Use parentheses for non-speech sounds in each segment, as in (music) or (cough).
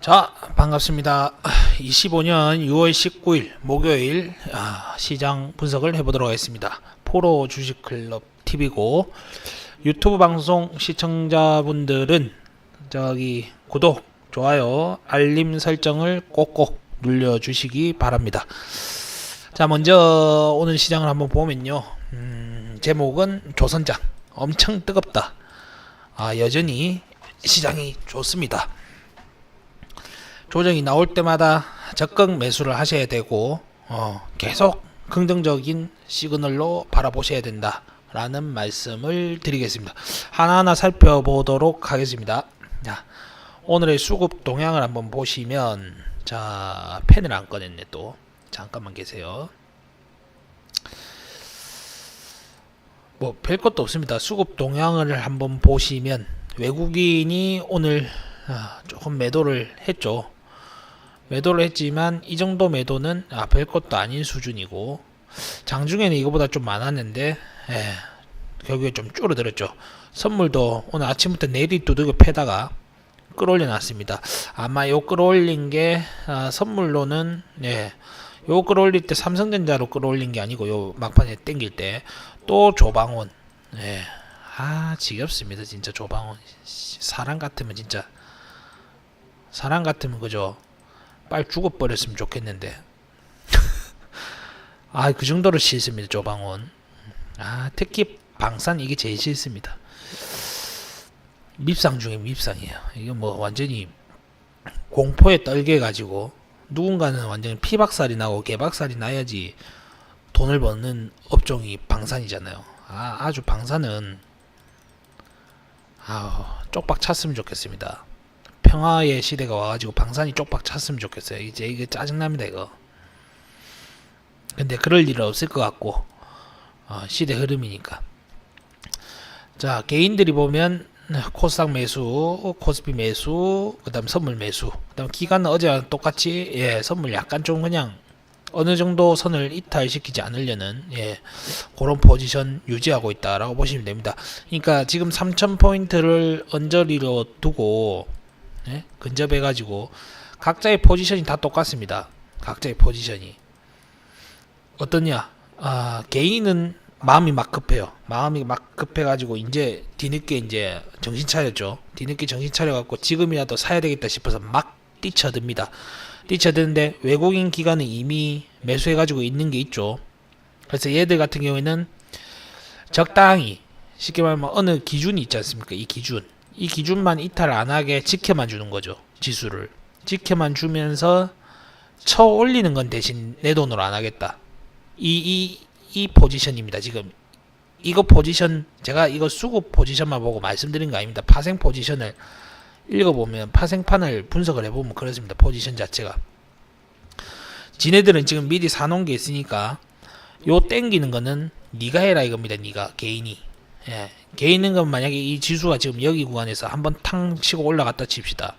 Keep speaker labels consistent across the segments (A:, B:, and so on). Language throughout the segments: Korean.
A: 자, 반갑습니다. 25년 6월 19일 목요일 아, 시장 분석을 해보도록 하겠습니다. 포로 주식클럽 TV고 유튜브 방송 시청자분들은 저기 구독, 좋아요, 알림 설정을 꼭꼭 눌러주시기 바랍니다. 자, 먼저 오늘 시장을 한번 보면요. 음, 제목은 조선장 엄청 뜨겁다. 아, 여전히 시장이 좋습니다. 조정이 나올 때마다 적극 매수를 하셔야 되고 어, 계속 긍정적인 시그널로 바라보셔야 된다 라는 말씀을 드리겠습니다. 하나하나 살펴보도록 하겠습니다. 자, 오늘의 수급 동향을 한번 보시면 자 펜을 안 꺼냈네 또 잠깐만 계세요. 뭐 별 것도 없습니다. 수급 동향을 한번 보시면 외국인이 오늘 아, 조금 매도를 했죠. 매도를 했지만 이 정도 매도는 아, 별 것도 아닌 수준이고 장중에는 이거보다 좀 많았는데 예, 결국에 좀 줄어들었죠. 선물도 오늘 아침부터 내리 두둑을 패다가 끌어올려 놨습니다. 아마 요 끌어올린 게 아, 선물로는 예, 요 끌어올릴 때 삼성전자로 끌어올린 게 아니고 요 막판에 땡길 때 또 조방원 예. 아 지겹습니다 진짜 조방원 씨, 사람 같으면 진짜 사람 같으면 그죠 빨리 죽어버렸으면 좋겠는데. (laughs) 아 그 정도로 싫습니다 조방원. 아 특히 방산 이게 제일 싫습니다. 밉상 중에 밉상이에요. 이게 뭐 완전히 공포에 떨게 가지고 누군가는 완전히 피박살이 나고 개박살이 나야지 돈을 버는 업종이 방산이잖아요. 아 아주 방산은 아 쪽박 찼으면 좋겠습니다 평화의 시대가 와가지고 방산이 쪽박 찼으면 좋겠어요. 이제 이게 짜증납니다 이거. 근데 그럴 일은 없을 것 같고 어, 시대 흐름이니까. 자 개인들이 보면 코스닥 매수, 코스피 매수, 그다음 선물 매수, 그다음 기간은 어제와 똑같이 예 선물 약간 좀 그냥 어느 정도 선을 이탈시키지 않으려는 예 그런 포지션 유지하고 있다라고 보시면 됩니다. 그러니까 지금 3,000 포인트를 언저리로 두고 예? 근접해가지고 각자의 포지션이 다 똑같습니다. 각자의 포지션이 어떠냐? 아 개인은 마음이 막 급해요. 마음이 막 급해가지고 이제 뒤늦게 이제 정신 차렸죠. 뒤늦게 정신 차려갖고 지금이라도 사야 되겠다 싶어서 막 뛰쳐듭니다. 뛰쳐드는데 외국인 기관은 이미 매수해가지고 있는 게 있죠. 그래서 얘들 같은 경우에는 적당히 쉽게 말하면 어느 기준이 있지 않습니까? 이 기준. 이 기준만 이탈 안 하게 지켜만 주는 거죠. 지수를. 지켜만 주면서 쳐 올리는 건 대신 내 돈으로 안 하겠다. 이, 이, 이 포지션입니다. 지금. 이거 포지션, 제가 이거 수급 포지션만 보고 말씀드린 거 아닙니다. 파생 포지션을 읽어보면, 파생판을 분석을 해보면 그렇습니다. 포지션 자체가. 지네들은 지금 미리 사놓은 게 있으니까, 요 땡기는 거는 니가 해라 이겁니다. 니가, 개인이. 예, 개인은 건 만약에 이 지수가 지금 여기 구간에서 한번 탕 치고 올라갔다 칩시다.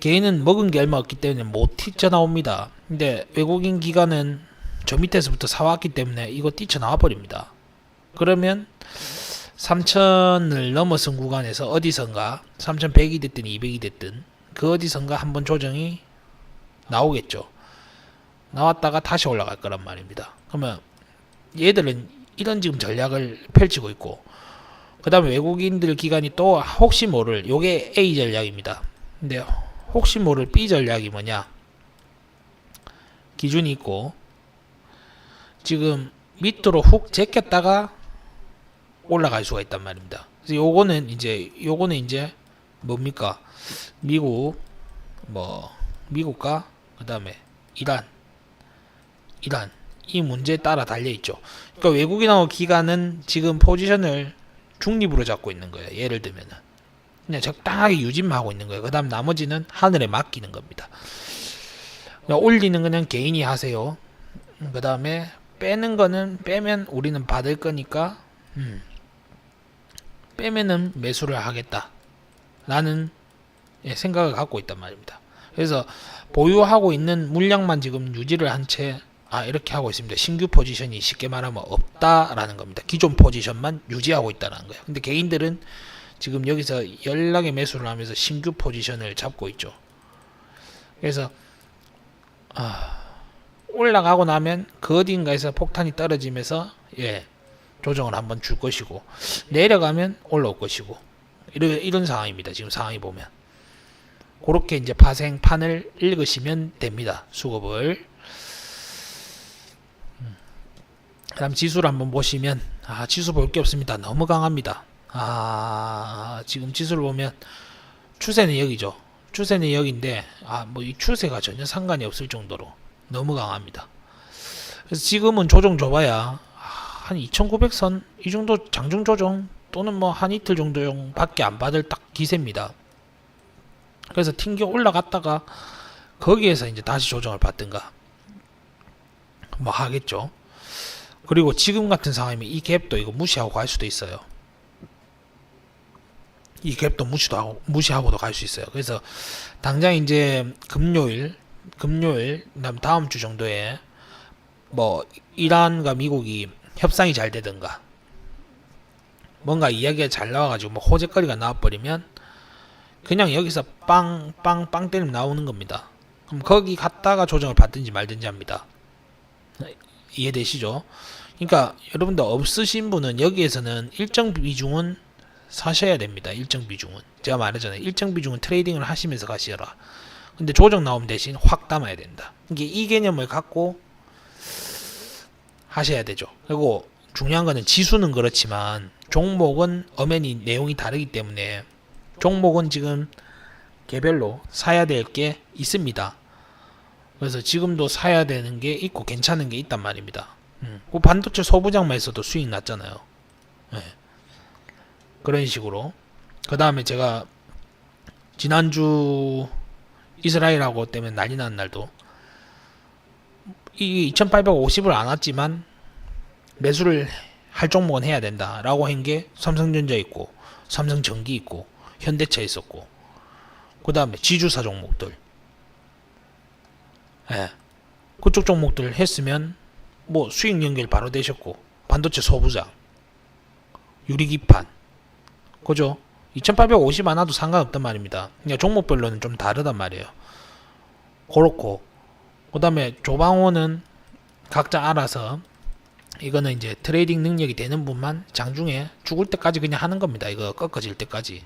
A: 개인은 먹은 게 얼마 없기 때문에 못 튀쳐나옵니다. 근데 외국인 기관은 저 밑에서부터 사왔기 때문에 이거 뛰쳐나와 버립니다. 그러면 3천을 넘어선 구간에서 어디선가 3,100이 됐든 200이 됐든 그 어디선가 한번 조정이 나오겠죠. 나왔다가 다시 올라갈 거란 말입니다. 그러면 얘들은 이런 지금 전략을 펼치고 있고 그 다음에 외국인들 기관이 또 혹시 모를 요게 A 전략입니다. 근데 혹시 모를 B 전략이 뭐냐 기준이 있고 지금 밑으로 훅 제꼈다가 올라갈 수가 있단 말입니다. 그래서 요거는 이제 요거는 이제 뭡니까 미국 뭐 미국과 그 다음에 이란 이란 이 문제에 따라 달려 있죠. 그러니까 외국인하고 기관은 지금 포지션을 중립으로 잡고 있는 거예요. 예를 들면은 그냥 적당하게 유지만 하고 있는 거예요. 그 다음 나머지는 하늘에 맡기는 겁니다. 그러니까 올리는 그냥 개인이 하세요. 그 다음에 빼는 거는 빼면 우리는 받을 거니까 음, 빼면은 매수를 하겠다. 라는 예, 생각을 갖고 있단 말입니다. 그래서 보유하고 있는 물량만 지금 유지를 한 채 아 이렇게 하고 있습니다. 신규 포지션이 쉽게 말하면 없다라는 겁니다. 기존 포지션만 유지하고 있다는 거예요. 근데 개인들은 지금 여기서 연락의 매수를 하면서 신규 포지션을 잡고 있죠. 그래서 아, 올라가고 나면 그 어딘가에서 폭탄이 떨어지면서 예 조정을 한번 줄 것이고 내려가면 올라올 것이고 이런 이런 상황입니다. 지금 상황이 보면 그렇게 이제 파생판을 읽으시면 됩니다. 수급을 음. 그다음 지수를 한번 보시면 아 지수 볼 게 없습니다. 너무 강합니다. 아 지금 지수를 보면 추세는 여기죠. 추세는 여기인데 아 뭐 이 추세가 전혀 상관이 없을 정도로 너무 강합니다. 그래서 지금은 조정 줘봐야 아, 한 2,900선 이 정도 장중 조정 또는 뭐 한 이틀 정도 밖에 안 받을 딱 기세입니다. 그래서 튕겨 올라갔다가 거기에서 이제 다시 조정을 받든가 뭐 하겠죠. 그리고 지금 같은 상황이면 이 갭도 이거 무시하고 갈 수도 있어요. 이 갭도 무시도 하고 무시하고도 갈 수 있어요. 그래서 당장 이제 금요일, 금요일, 그다음 다음 주 정도에 뭐 이란과 미국이 협상이 잘 되든가 뭔가 이야기가 잘 나와가지고 뭐 호재거리가 나와버리면 그냥 여기서 빵 빵 빵 때리면 나오는 겁니다. 그럼 거기 갔다가 조정을 받든지 말든지 합니다. 이해되시죠? 그러니까 여러분들 없으신 분은 여기에서는 일정 비중은 사셔야 됩니다. 일정 비중은 제가 말했잖아요. 일정 비중은 트레이딩을 하시면서 가시라. 근데 조정 나오면 대신 확 담아야 된다. 이게 이 개념을 갖고 하셔야 되죠. 그리고 중요한 거는 지수는 그렇지만 종목은 엄연히 내용이 다르기 때문에 종목은 지금 개별로 사야 될 게 있습니다. 그래서 지금도 사야 되는 게 있고 괜찮은 게 있단 말입니다. 음. 그 반도체 소부장만 있어도 수익 났잖아요. 예. 그런 식으로. 그 다음에 제가 지난주 이스라엘하고 때문에 난리 난 날도 이 2850을 안 왔지만 매수를 할 종목은 해야 된다라고 한 게 삼성전자 있고 삼성전기 있고 현대차 있었고 그 다음에 지주사 종목들 예. 그쪽 종목들 했으면 뭐 수익 연결 바로 되셨고 반도체 소부장 유리기판 그죠 2850안 와도 상관없단 말입니다 그냥 종목별로는 좀 다르단 말이에요 그렇고 그 다음에 조방호는 각자 알아서 이거는 이제 트레이딩 능력이 되는 분만 장중에 죽을 때까지 그냥 하는 겁니다. 이거 꺾어질 때까지.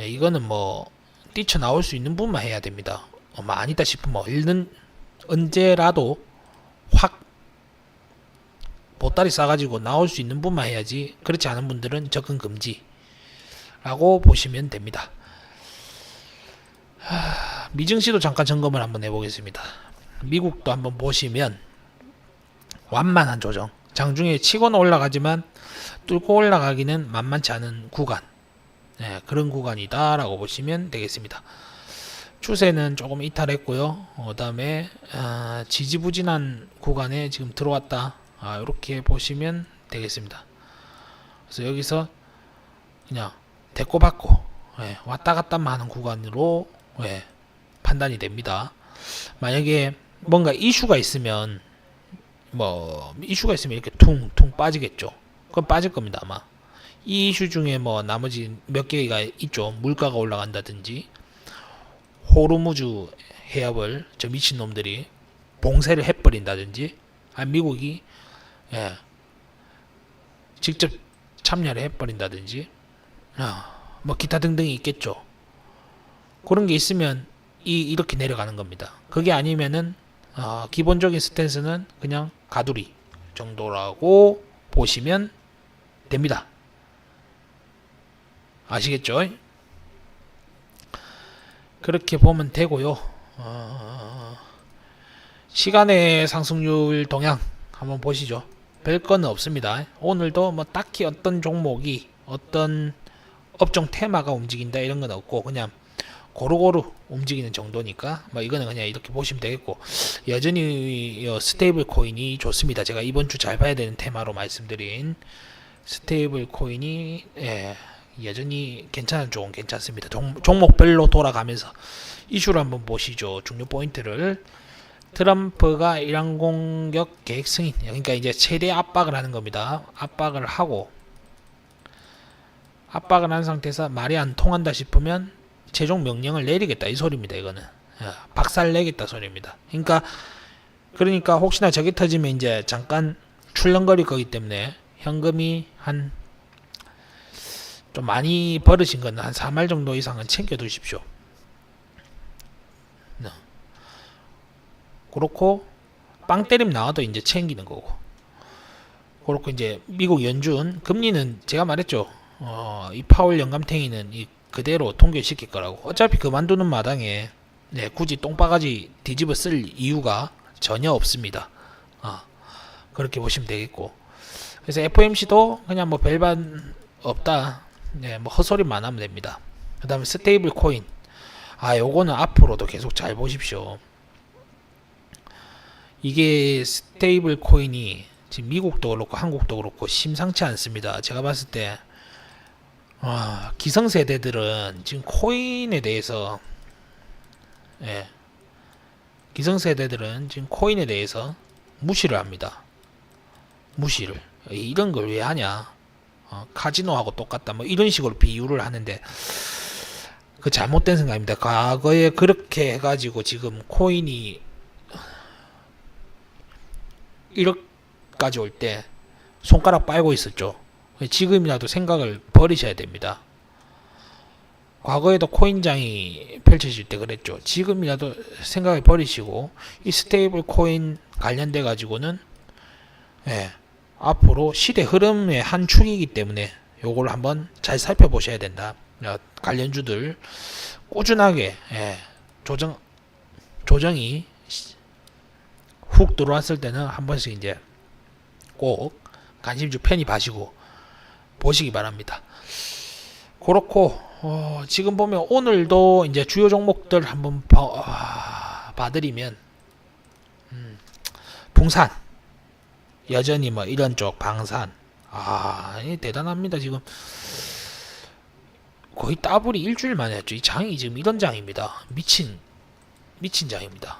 A: 예, 이거는 뭐 뛰쳐 나올 수 있는 분만 해야 됩니다. 어, 뭐 아니다 싶으면 얼른 언제라도 확 보따리 싸가지고 나올 수 있는 분만 해야지. 그렇지 않은 분들은 접근 금지라고 보시면 됩니다. 하, 미증시도 잠깐 점검을 한번 해보겠습니다. 미국도 한번 보시면 완만한 조정. 장중에 치고는 올라가지만 뚫고 올라가기는 만만치 않은 구간. 네, 그런 구간이다라고 보시면 되겠습니다. 추세는 조금 이탈했고요. 어, 그다음에 아, 지지부진한 구간에 지금 들어왔다. 아, 이렇게 보시면 되겠습니다. 그래서 여기서 그냥 대고 받고 예, 왔다 갔다만 하는 구간으로 예, 판단이 됩니다. 만약에 뭔가 이슈가 있으면 뭐 이슈가 있으면 이렇게 퉁퉁 빠지겠죠. 그건 빠질 겁니다 아마. 이 이슈 중에 뭐 나머지 몇 개가 있죠. 물가가 올라간다든지 호르무즈 해협을 저 미친 놈들이 봉쇄를 해버린다든지 아 미국이 예 직접 참여를 해버린다든지 아, 뭐 기타 등등이 있겠죠. 그런 게 있으면 이 이렇게 내려가는 겁니다. 그게 아니면은 어, 기본적인 스탠스는 그냥 가두리 정도라고 보시면 됩니다. 아시겠죠? 그렇게 보면 되고요. 어, 시간의 상승률 동향 한번 보시죠. 별 거는 없습니다. 오늘도 뭐 딱히 어떤 종목이 어떤 업종 테마가 움직인다 이런 건 없고 그냥 고루고루 움직이는 정도니까 뭐 이거는 그냥 이렇게 보시면 되겠고 여전히 어, 스테이블 코인이 좋습니다. 제가 이번 주 잘 봐야 되는 테마로 말씀드린 스테이블 코인이 예, 여전히 괜찮은 쪽은 괜찮습니다. 종, 종목별로 돌아가면서 이슈를 한번 보시죠. 중요 포인트를 트럼프가 이란 공격 계획 승인 그러니까 이제 최대 압박을 하는 겁니다. 압박을 하고 압박을 한 상태에서 말이 안 통한다 싶으면 최종 명령을 내리겠다 이 소리입니다. 이거는 예, 박살 내겠다 소리입니다. 그러니까 그러니까 혹시나 저게 터지면 이제 잠깐 출렁거릴 거기 때문에 현금이 한 좀 많이 벌어진 건한 3할 정도 이상은 챙겨 두십시오. 네. 그렇고 빵 때림 나와도 이제 챙기는 거고. 그렇고 이제 미국 연준 금리는 제가 말했죠. 어, 이 파월 영감탱이는 이 그대로 통결시킬 거라고. 어차피 그만두는 마당에 네, 굳이 똥바가지 뒤집어 쓸 이유가 전혀 없습니다. 아, 그렇게 보시면 되겠고. 그래서 FOMC도 그냥 뭐 별반 없다. 네, 뭐 헛소리만 하면 됩니다. 그 다음에 스테이블 코인. 아, 요거는 앞으로도 계속 잘 보십시오. 이게 스테이블 코인이 지금 미국도 그렇고 한국도 그렇고 심상치 않습니다. 제가 봤을 때 아, 기성세대들은 지금 코인에 대해서 예, 기성세대들은 지금 코인에 대해서 무시를 합니다. 무시를 이런 걸 왜 하냐? 어, 카지노하고 똑같다. 뭐 이런 식으로 비유를 하는데 그 잘못된 생각입니다. 과거에 그렇게 해가지고 지금 코인이 1억까지 올 때 손가락 빨고 있었죠. 지금이라도 생각을 버리셔야 됩니다. 과거에도 코인장이 펼쳐질 때 그랬죠. 지금이라도 생각을 버리시고 이 스테이블 코인 관련돼 가지고는 예, 앞으로 시대 흐름의 한 축이기 때문에 요걸 한번 잘 살펴보셔야 된다. 어, 관련주들 꾸준하게 예, 조정 조정이 훅 들어왔을 때는 한 번씩 이제 꼭 관심주 편입하시고 보시기 바랍니다. 그렇고 어, 지금 보면 오늘도 이제 주요 종목들 한번 봐, 아, 봐드리면 음, 풍산 여전히 뭐 이런 쪽 방산. 아이 대단합니다 지금. 거의 따블이 일주일 만에 했죠. 이 장이 지금 이런 장입니다. 미친 미친 장입니다.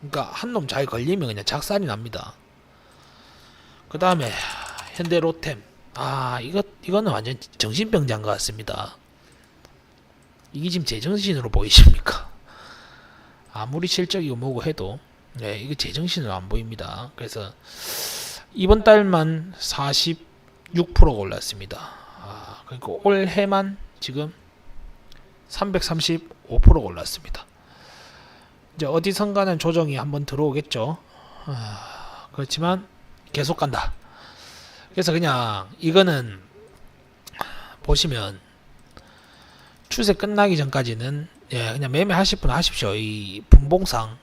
A: 그러니까 한 놈 잘 걸리면 그냥 작살이 납니다. 그 다음에 현대 로템. 아 이거 이거는 완전 정신병자인 것 같습니다. 이게 지금 제정신으로 보이십니까? 아무리 실적이고 뭐고 해도 네, 이게 제정신으로 안 보입니다. 그래서 이번 달만 46%가 올랐습니다. 아, 그러니까 올해만 지금 335%가 올랐습니다. 이제 어디선가는 조정이 한번 들어오겠죠. 아, 그렇지만 계속 간다. 그래서 그냥 이거는 보시면 추세 끝나기 전까지는 예, 그냥 매매하실 분 하십시오. 이 분봉상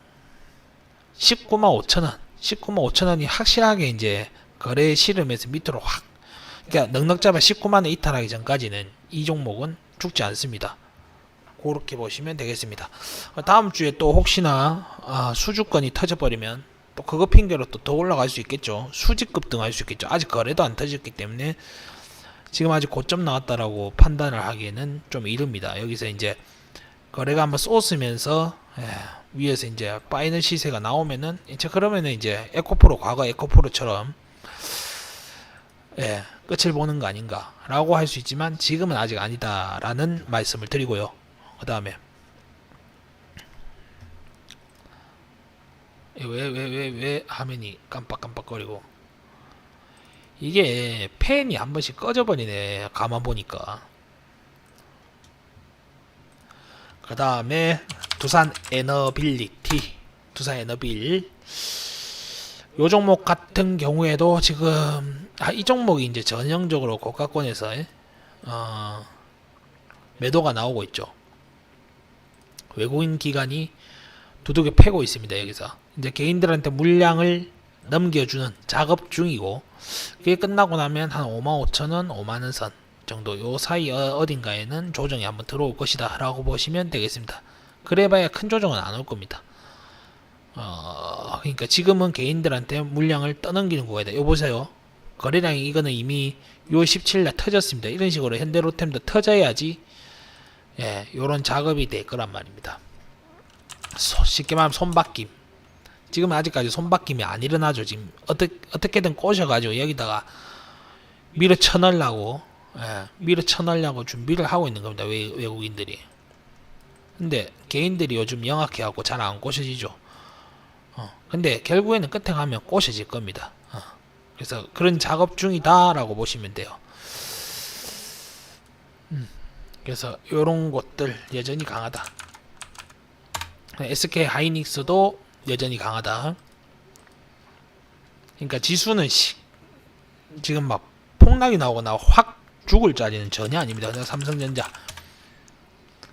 A: 19만 5천 원, 19만 5천 원이 확실하게 이제 거래 실험에서 밑으로 확, 그러니까 넉넉 잡아 19만 원 이탈하기 전까지는 이 종목은 죽지 않습니다. 그렇게 보시면 되겠습니다. 어, 다음 주에 또 혹시나 아, 수주권이 터져버리면 또 그거 핑계로 또 더 올라갈 수 있겠죠. 수직급 등 할 수 있겠죠. 아직 거래도 안 터졌기 때문에 지금 아직 고점 나왔다라고 판단을 하기에는 좀 이릅니다. 여기서 이제 거래가 한번 쏘으면서 예, 위에서 이제 빠이는 시세가 나오면은 이제 그러면은 이제 에코프로 과거 에코프로처럼 예, 끝을 보는 거 아닌가라고 할 수 있지만 지금은 아직 아니다라는 말씀을 드리고요. 그 다음에 왜 왜 왜 왜 화면이 깜빡깜빡거리고 이게 팬이 한 번씩 꺼져버리네 가만 보니까 그 다음에 두산 에너빌리티 두산 에너빌. 요 종목 같은 경우에도 지금 아, 이 종목이 이제 전형적으로 고가권에서 어, 매도가 나오고 있죠. 외국인 기관이 두둑이 패고 있습니다 여기서. 이제 개인들한테 물량을 넘겨주는 작업 중이고 그게 끝나고 나면 한 55,000원, 5만 원 선 정도 요 사이 어- 어딘가에는 조정이 한번 들어올 것이다 라고 보시면 되겠습니다. 그래봐야 큰 조정은 안 올 겁니다. 어, 그러니까 지금은 개인들한테 물량을 떠넘기는 거다. 요 보세요. 거래량이 이거는 이미 요 17일 터졌습니다. 이런 식으로 현대로템도 터져야지 예, 요런 작업이 될 거란 말입니다. 소- 쉽게 말하면 손바뀜. 지금 아직까지 손바뀜이 안 일어나죠 지금. 어떻게, 어떻게든 꼬셔가지고 여기다가 밀어 쳐넣으려고 예, 밀어 쳐넣으려고 준비를 하고 있는 겁니다 외, 외국인들이 근데 개인들이 요즘 영악해갖고 잘 안 꼬셔지죠. 어, 근데 결국에는 끝에 가면 꼬셔질 겁니다. 어, 그래서 그런 작업 중이다라고 보시면 돼요. 음, 그래서 요런 것들 여전히 강하다. SK 하이닉스도 여전히 강하다. 그러니까 지수는 시, 지금 막 폭락이 나오거나 확 죽을 자리는 전혀 아닙니다. 삼성전자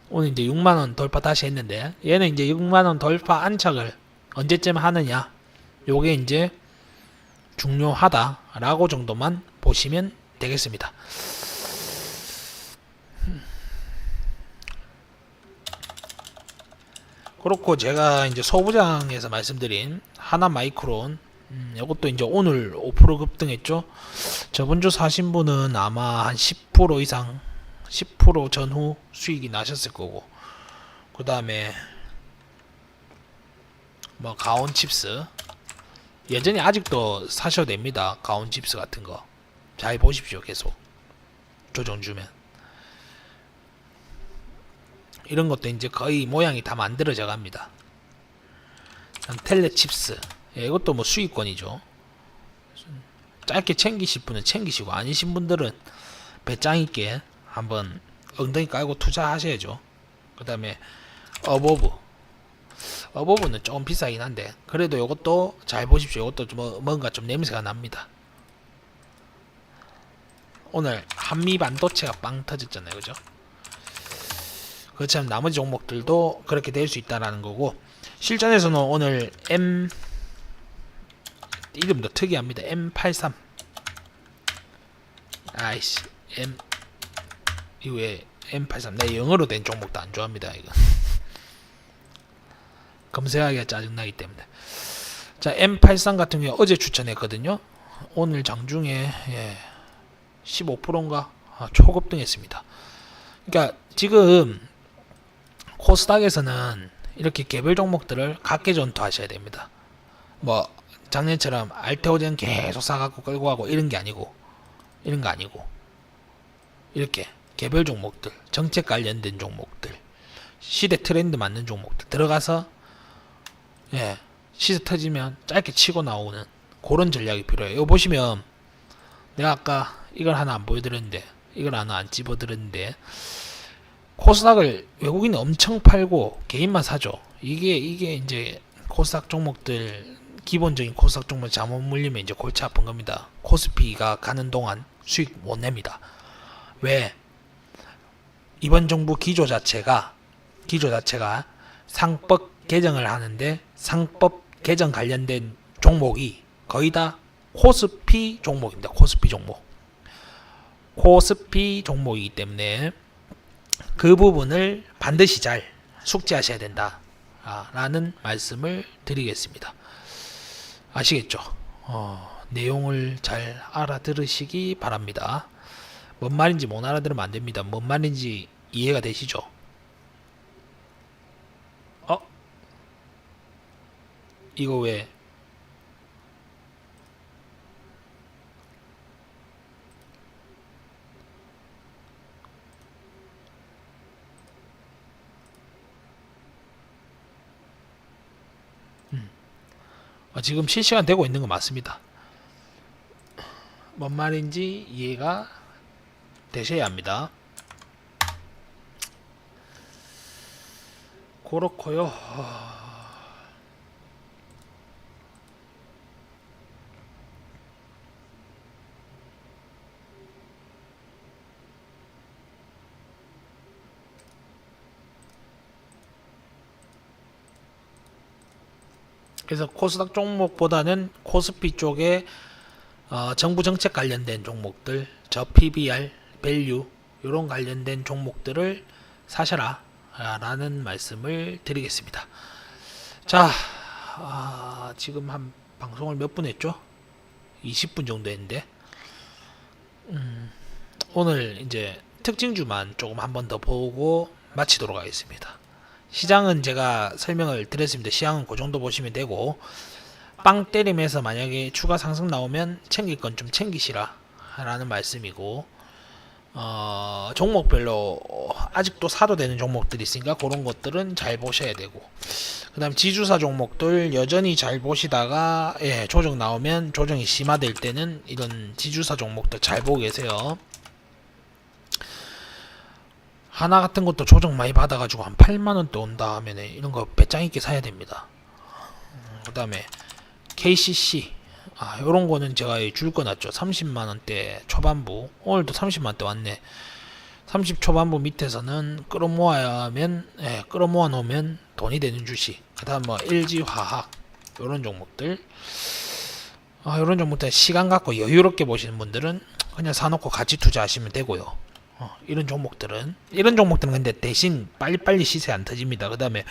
A: 오늘 이제 6만 원 돌파 다시 했는데 얘는 이제 6만 원 돌파 안착을 언제쯤 하느냐? 요게 이제 중요하다 라고 정도만 보시면 되겠습니다. 그렇고 제가 이제 소부장에서 말씀드린 하나 마이크론 음, 이것도 이제 오늘 5% 급등했죠. 저번 주 사신 분은 아마 한 10% 이상 10% 전후 수익이 나셨을 거고 그 다음에 뭐 가온 칩스 여전히 아직도 사셔도 됩니다. 가온 칩스 같은 거 잘 보십시오. 계속 조정 주면 이런 것도 이제 거의 모양이 다 만들어져 갑니다. 텔레 칩스 예, 이것도 뭐 수익권이죠. 짧게 챙기실 분은 챙기시고 아니신 분들은 배짱 있게 한번 엉덩이 깔고 투자하셔야죠. 그 다음에 어버브 어버브는 조금 비싸긴 한데 그래도 이것도 잘 보십시오. 이것도 좀 뭐- 뭔가 좀 냄새가 납니다. 오늘 한미 반도체가 빵 터졌잖아요, 그죠? 그렇지만 나머지 종목들도 그렇게 될 수 있다라는 거고 실전에서는 오늘 M 이름도 특이합니다. M83 아이씨 M 이후에 M83 내 영어로 된 종목도 안 좋아합니다 이거. (laughs) 검색하기가 짜증나기 때문에. 자 M83 같은 경우 어제 추천했거든요. 오늘 장중에 예, 15%인가? 아, 초급등했습니다. 그러니까 지금 코스닥에서는 이렇게 개별 종목들을 각계 전투하셔야 됩니다. 뭐 작년처럼 알테오젠 계속 사갖고 끌고 가고 이런 게 아니고 이런 거 아니고. 이렇게 개별 종목들 정책 관련된 종목들 시대 트렌드 맞는 종목들 들어가서 예 시세 터지면 짧게 치고 나오는 그런 전략이 필요해요. 이거 보시면 내가 아까 이걸 하나 안 보여드렸는데 이걸 하나 안 집어드렸는데 코스닥을 외국인이 엄청 팔고 개인만 사죠. 이게 이게 이제 코스닥 종목들 기본적인 코스닥 종목 잘못 물리면 이제 골치 아픈 겁니다. 코스피가 가는 동안 수익 못 냅니다. 왜? 이번 정부 기조 자체가 기조 자체가 상법 개정을 하는데 상법 개정 관련된 종목이 거의 다 코스피 종목입니다. 코스피 종목. 코스피 종목이기 때문에 그 부분을 반드시 잘 숙지하셔야 된다. 아, 라는 말씀을 드리겠습니다. 아시겠죠? 어, 내용을 잘 알아들으시기 바랍니다. 뭔 말인지 못 알아들으면 안 됩니다. 뭔 말인지 이해가 되시죠? 어? 이거 왜? 지금 실시간 되고 있는 거 맞습니다. 뭔 말인지 이해가 되셔야 합니다. 그렇고요. 그래서 코스닥 종목보다는 코스피 쪽에 어, 정부 정책 관련된 종목들, 저 PBR, 밸류 이런 관련된 종목들을 사셔라 라는 말씀을 드리겠습니다. 자, 아, 지금 한 방송을 몇 분 했죠? 20분 정도 했는데 음, 오늘 이제 특징주만 조금 한번 더 보고 마치도록 하겠습니다. 시장은 제가 설명을 드렸습니다. 시장은 그 정도 보시면 되고 빵 때림에서 만약에 추가 상승 나오면 챙길 건 좀 챙기시라 라는 말씀이고 어, 종목별로 아직도 사도 되는 종목들이 있으니까 그런 것들은 잘 보셔야 되고 그 다음 지주사 종목들 여전히 잘 보시다가 예, 조정 나오면 조정이 심화될 때는 이런 지주사 종목들 잘 보고 계세요. 하나 같은 것도 조정 많이 받아가지고 한 8만 원대 온다 하면은 이런 거 배짱 있게 사야 됩니다. 음, 그 다음에 KCC 아 요런 거는 제가 줄 거 놨죠. 30만 원대 초반부. 오늘도 30만 원대 왔네. 30 초반부 밑에서는 끌어모아야 하면 예, 끌어모아 놓으면 돈이 되는 주식. 그 다음 뭐 LG 화학. 요런 종목들. 아 요런 종목들 시간 갖고 여유롭게 보시는 분들은 그냥 사놓고 같이 투자하시면 되고요 어, 이런 종목들은 이런 종목들은 근데 대신 빨리빨리 시세 안 터집니다 그 다음에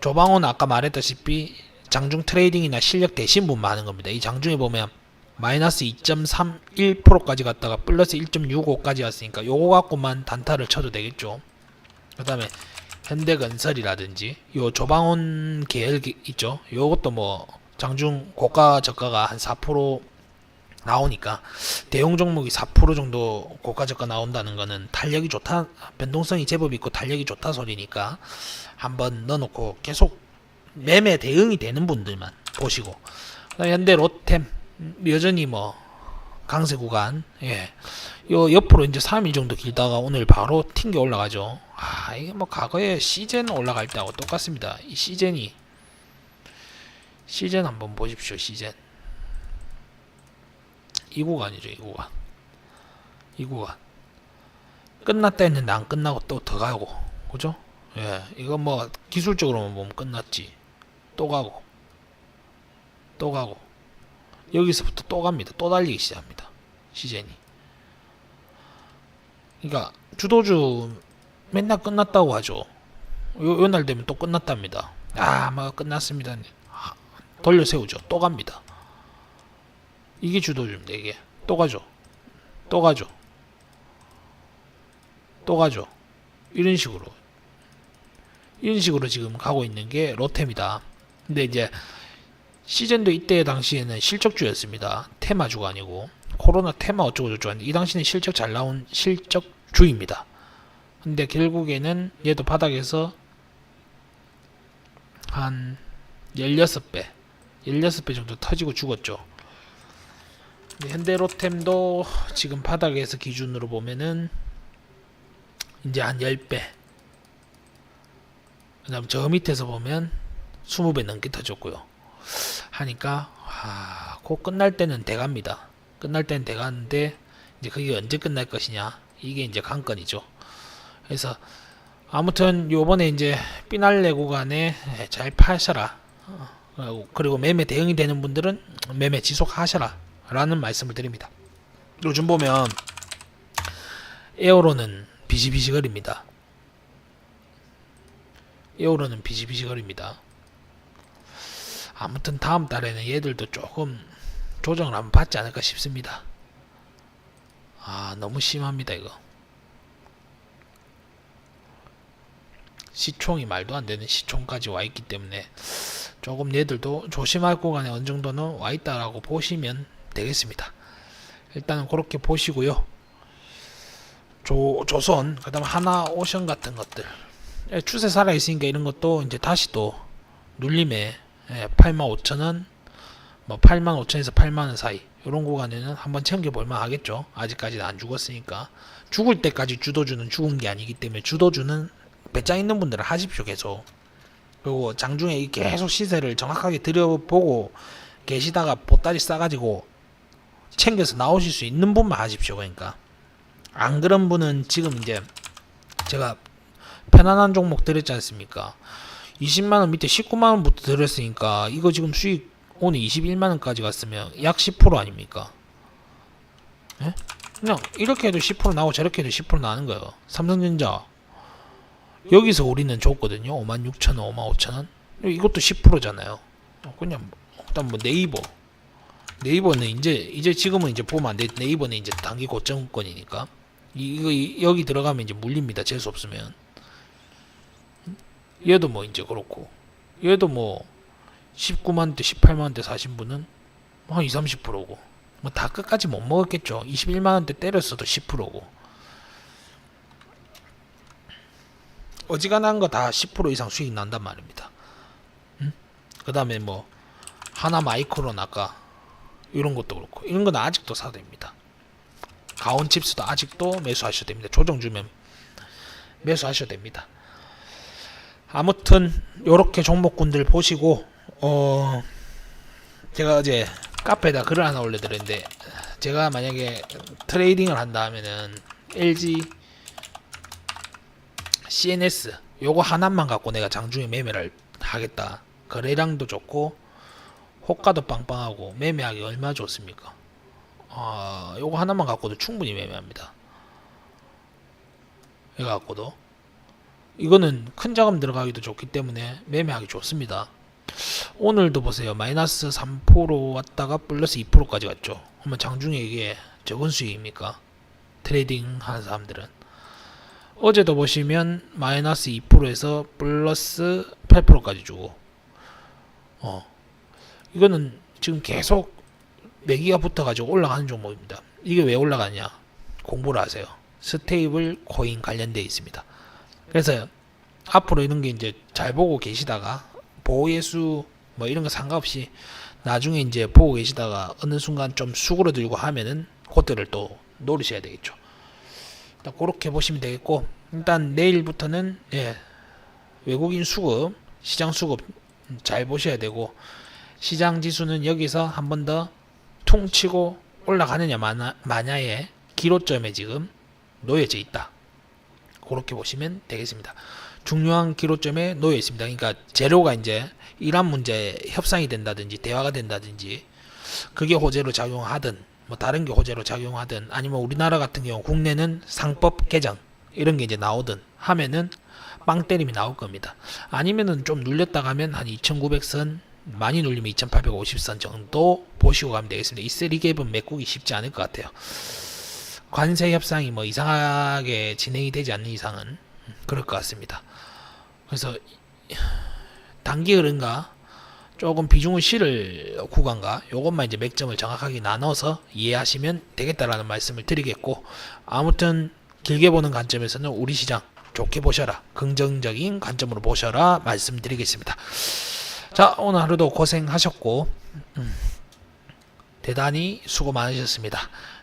A: 조방호는 아까 말했다시피 장중 트레이딩이나 실력 되신 분만 하는 겁니다. 이 장중에 보면 마이너스 2.31%까지 갔다가 플러스 1.65까지 왔으니까 요거 갖고만 단타를 쳐도 되겠죠. 그 다음에 현대건설이라든지 요 조방온 계열 기- 있죠. 요것도 뭐 장중 고가 저가가 한 4% 나오니까 대형 종목이 4% 정도 고가 저가 나온다는 거는 탄력이 좋다 변동성이 제법 있고 탄력이 좋다 소리니까 한번 넣어놓고 계속 매매 대응이 되는 분들만 보시고 현대 로템 음, 여전히 뭐 강세 구간 예. 요 옆으로 이제 3일 정도 길다가 오늘 바로 튕겨 올라가죠. 아, 이게 뭐 과거에 시즌 올라갈 때하고 똑같습니다. 이 시즌이 시즌 한번 보십시오. 시즌 이 구간이죠. 이 구간 이 구간 끝났다 했는데 안 끝나고 또 더 가고 그죠? 예, 이거 뭐 기술적으로만 보면 끝났지. 또 가고 또 가고 여기서부터 또 갑니다. 또 달리기 시작합니다. 시즌이. 그러니까 주도주 맨날 끝났다고 하죠. 요, 요 날 되면 또 끝났답니다. 아, 뭐 끝났습니다. 아, 돌려 세우죠. 또 갑니다. 이게 주도주입니다. 이게 또 가죠. 또 가죠. 또 가죠. 이런 식으로 이런 식으로 지금 가고 있는 게 롯데입니다. 근데 이제 시즌도 이때 당시에는 실적주였습니다. 테마주가 아니고 코로나 테마 어쩌고 저쩌고 하는데 이 당시는 실적 잘 나온 실적주입니다. 근데 결국에는 얘도 바닥에서 한 16배 16배 정도 터지고 죽었죠. 근데 현대로템도 지금 바닥에서 기준으로 보면은 이제 한 10배 그 다음 저 밑에서 보면 20배 넘게 터졌고요. 하니까 아, 곧 끝날 때는 돼갑니다. 끝날 때는 돼가는데 이제 그게 언제 끝날 것이냐 이게 이제 관건이죠. 그래서 아무튼 요번에 이제 피날레 구간에 잘 파셔라. 어, 그리고 매매 대응이 되는 분들은 매매 지속하셔라 라는 말씀을 드립니다. 요즘 보면 에어로는 비시비시거립니다. 에어로는 비시비시거립니다. 아무튼 다음 달에는 얘들도 조금 조정을 한번 받지 않을까 싶습니다. 아 너무 심합니다 이거. 시총이 말도 안 되는 시총까지 와 있기 때문에 조금 얘들도 조심할 구간에 어느 정도는 와 있다라고 보시면 되겠습니다. 일단은 그렇게 보시고요. 조, 조선, 그 다음 하나 오션 같은 것들. 예, 추세 살아있으니까 이런 것도 이제 다시 또 눌림에 예, 85,000원, 뭐 85,000에서 8만원 사이. 이런 구간에는 한번 챙겨볼만 하겠죠. 아직까지는 안 죽었으니까. 죽을 때까지 주도주는 죽은 게 아니기 때문에 주도주는 배짱 있는 분들은 하십시오, 계속. 그리고 장중에 이 계속 시세를 정확하게 들여보고 계시다가 보따리 싸가지고 챙겨서 나오실 수 있는 분만 하십시오, 그러니까. 안 그런 분은 지금 이제 제가 편안한 종목 드렸지 않습니까? 20만원 밑에 19만원부터 드렸으니까 이거 지금 수익 오늘 21만원까지 갔으면 약 10% 아닙니까? 예? 그냥 이렇게 해도 10% 나오고 저렇게 해도 10% 나는 거예요. 삼성전자 여기서 우리는 줬거든요. 56,000원, 55,000원. 이것도 10%잖아요. 그냥 뭐, 일단 뭐 네이버 네이버는 이제 이제 지금은 이제 보면 안 돼. 네이버는 이제 단기 고점권이니까 이거 이- 여기 들어가면 이제 물립니다. 재수 없으면. 얘도 뭐 이제 그렇고 얘도 뭐 19만 대 18만 대 사신 분은 한 2, 30%고 뭐 다 끝까지 못 먹었겠죠. 21만 원대 때렸어도 10%고. 어지간한 거 다 10% 이상 수익 난단 말입니다. 음? 그 다음에 뭐 하나 마이크론 아까 이런 것도 그렇고 이런 건 아직도 사도 됩니다. 가온 칩스도 아직도 매수하셔도 됩니다. 조정 주면 매수하셔도 됩니다. 아무튼 요렇게 종목군들 보시고 어 제가 어제 카페에다 글을 하나 올려드렸는데 제가 만약에 트레이딩을 한다 하면은 LG CNS 요거 하나만 갖고 내가 장중에 매매를 하겠다 거래량도 좋고 호가도 빵빵하고 매매하기 얼마나 좋습니까? 아 요거 하나만 갖고도 충분히 매매합니다. 이거 갖고도. 이거는 큰 자금 들어가기도 좋기 때문에 매매하기 좋습니다. 오늘도 보세요. 마이너스 3% 왔다가 플러스 2%까지 갔죠. 그러면 장중에 이게 적은 수익입니까? 트레이딩 하는 사람들은. 어제도 보시면 마이너스 2%에서 플러스 8%까지 주고. 어 이거는 지금 계속 매기가 붙어가지고 올라가는 종목입니다. 이게 왜 올라가냐? 공부를 하세요. 스테이블 코인 관련돼 있습니다. 그래서 앞으로 이런 게 이제 잘 보고 계시다가 보호예수 뭐 이런 거 상관없이 나중에 이제 보고 계시다가 어느 순간 좀 수그러들고 하면은 그때를 또 노리셔야 되겠죠. 그렇게 보시면 되겠고 일단 내일부터는 예 외국인 수급 시장 수급 잘 보셔야 되고 시장 지수는 여기서 한 번 더 퉁치고 올라가느냐 마냐, 마냐 의 기로점에 지금 놓여져 있다. 그렇게 보시면 되겠습니다. 중요한 기로점에 놓여 있습니다. 그러니까 재료가 이제 이란 문제 협상이 된다든지 대화가 된다든지 그게 호재로 작용하든 뭐 다른 게 호재로 작용하든 아니면 우리나라 같은 경우 국내는 상법 개정 이런 게 이제 나오든 하면은 빵 때림이 나올 겁니다. 아니면은 좀 눌렸다 가면 한 2,900선 많이 눌리면 2,850선 정도 보시고 가면 되겠습니다. 이 세리갭은 메꾸기 쉽지 않을 것 같아요. 관세 협상이 뭐 이상하게 진행이 되지 않는 이상은 그럴 것 같습니다. 그래서 단기 흐름과 조금 비중을 실을 구간과 요것만 이제 맥점을 정확하게 나눠서 이해하시면 되겠다라는 말씀을 드리겠고 아무튼 길게 보는 관점에서는 우리 시장 좋게 보셔라 긍정적인 관점으로 보셔라 말씀드리겠습니다. 자 오늘 하루도 고생하셨고 음, 대단히 수고 많으셨습니다.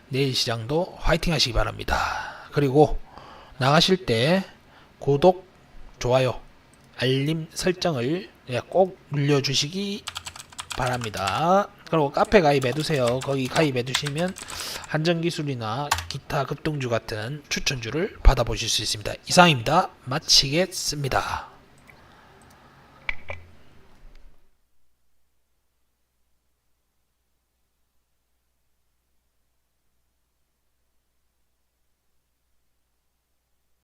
A: 내일 시장도 화이팅 하시기 바랍니다. 그리고 나가실 때 구독, 좋아요, 알림 설정을 예, 꼭 눌러주시기 바랍니다. 그리고 카페 가입해두세요. 거기 가입해두시면 한정기술이나 기타 급등주 같은 추천주를 받아보실 수 있습니다. 이상입니다. 마치겠습니다.